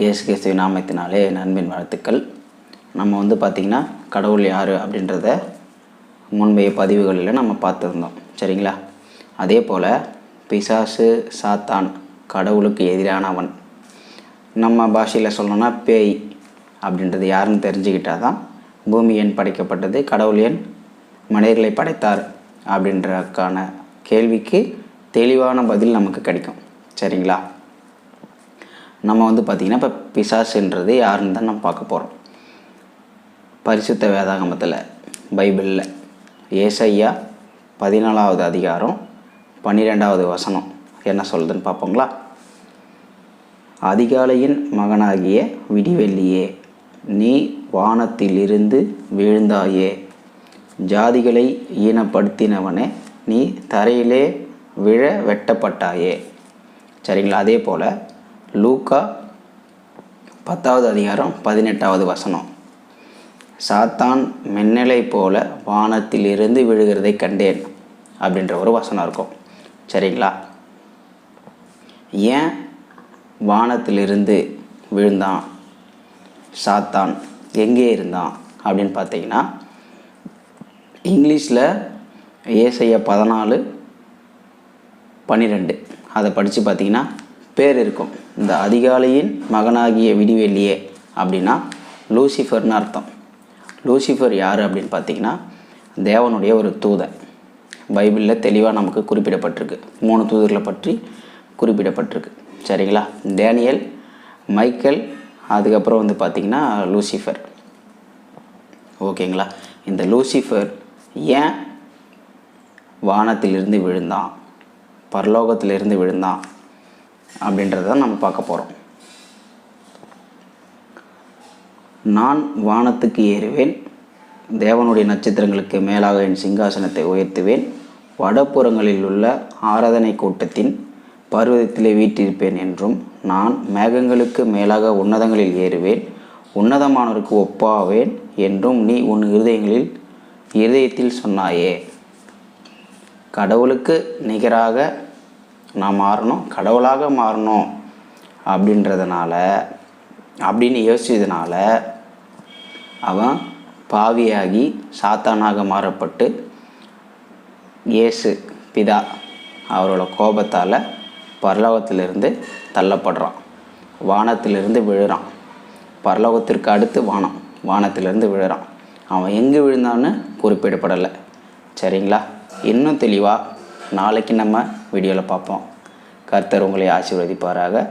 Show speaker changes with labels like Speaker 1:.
Speaker 1: இயேசு கிறிஸ்துவ நாமத்தினாலே நண்பின் வாழ்த்துக்கள். நம்ம வந்து பார்த்திங்கன்னா கடவுள் யார் அப்படின்றத முன்பைய பதிவுகளில் நம்ம பார்த்துருந்தோம். சரிங்களா? அதே போல் பிசாசு சாத்தான் கடவுளுக்கு எதிரானவன். நம்ம பாஷையில் சொல்லணும்னா பேய் அப்படின்றது யாருன்னு தெரிஞ்சுக்கிட்டால் தான் பூமி எண் படைக்கப்பட்டது கடவுள் எண் மனிதர்களை படைத்தார் அப்படின்றக்கான கேள்விக்கு தெளிவான பதில் நமக்கு கிடைக்கும். சரிங்களா? நம்ம வந்து பார்த்திங்கன்னா இப்போ பிசாசுன்றது யாருன்னு தான் நம்ம பார்க்க போகிறோம் பரிசுத்த வேதாகமத்தில் பைபிளில் ஏசையா பதினாலாவது அதிகாரம் பன்னிரெண்டாவது வசனம் என்ன சொல்லுதுன்னு பார்ப்போங்களா? அதிகாலையின் மகனாகிய விடிவெள்ளியே நீ வானத்திலிருந்து விழுந்தாயே. ஜாதிகளை ஈனப்படுத்தினவனே நீ தரையிலே விழ வெட்டப்பட்டாயே. சரிங்களா? அதே போல் லூக்கா பத்தாவது அதிகாரம் பதினெட்டாவது வசனம். சாத்தான் மின்னலை போல வானத்திலிருந்து விழுகிறதை கண்டேன் அப்படின்ற ஒரு வசனம் இருக்கும். சரிங்களா? ஏன் வானத்திலிருந்து விழுந்தான்? சாத்தான் எங்கே இருந்தான் அப்படின்னு பார்த்தீங்கன்னா இங்கிலீஷில் ஏசைய பதினாலு பன்னிரெண்டு. அதை படித்து பார்த்தீங்கன்னா பேர் இருக்கும். இந்த அதிகாலையின் மகனாகிய விடிவெள்ளியே அப்படின்னா லூசிஃபர்னு அர்த்தம். லூசிஃபர் யார் அப்படின்னு பார்த்தீங்கன்னா தேவனுடைய ஒரு தூதன். பைபிளில் தெளிவாக நமக்கு குறிப்பிடப்பட்டிருக்கு. மூணு தூதர்களை பற்றி குறிப்பிடப்பட்டிருக்கு. சரிங்களா? டேனியல் மைக்கேல் அதுக்கப்புறம் வந்து பார்த்திங்கன்னா லூசிஃபர். ஓகேங்களா? இந்த லூசிஃபர் ஏன் வானத்திலிருந்து விழுந்தான்? பரலோகத்திலிருந்து விழுந்தான்? அப்படின்றத நம்ம பார்க்க போகிறோம் நான் வானத்துக்கு ஏறுவேன் தேவனுடைய நட்சத்திரங்களுக்கு மேலாக என் சிங்காசனத்தை உயர்த்துவேன் வடப்புறங்களில் உள்ள ஆராதனை கூட்டத்தின் பருவத்திலே வீட்டிருப்பேன் என்றும் நான் மேகங்களுக்கு மேலாக உன்னதங்களில் ஏறுவேன் உன்னதமானவருக்கு ஒப்பாவேன் என்றும் நீ உன் இருதயங்களில் இருதயத்தில் சொன்னாயே. கடவுளுக்கு நிகராக நான் மாறணும் கடவுளாக மாறணும் அப்படின்றதுனால அப்படின்னு யோசிச்சதுனால அவன் பாவியாகி சாத்தானாக மாறப்பட்டு இயேசு பிதா அவரோட கோபத்தால் பரலோகத்திலிருந்து தள்ளப்படுறான். வானத்திலிருந்து விழுறான். பரலோகத்திற்கு அடுத்து வானம் வானத்திலிருந்து விழுறான். அவன் எங்கே விழுந்தான்னு குறிப்பிடப்படலை. சரிங்களா? இன்னும் தெளிவாக நாளைக்கு நம்ம வீடியோவில் பார்ப்போம். கர்த்தர் உங்களை ஆசீர்வதிப்பாராக.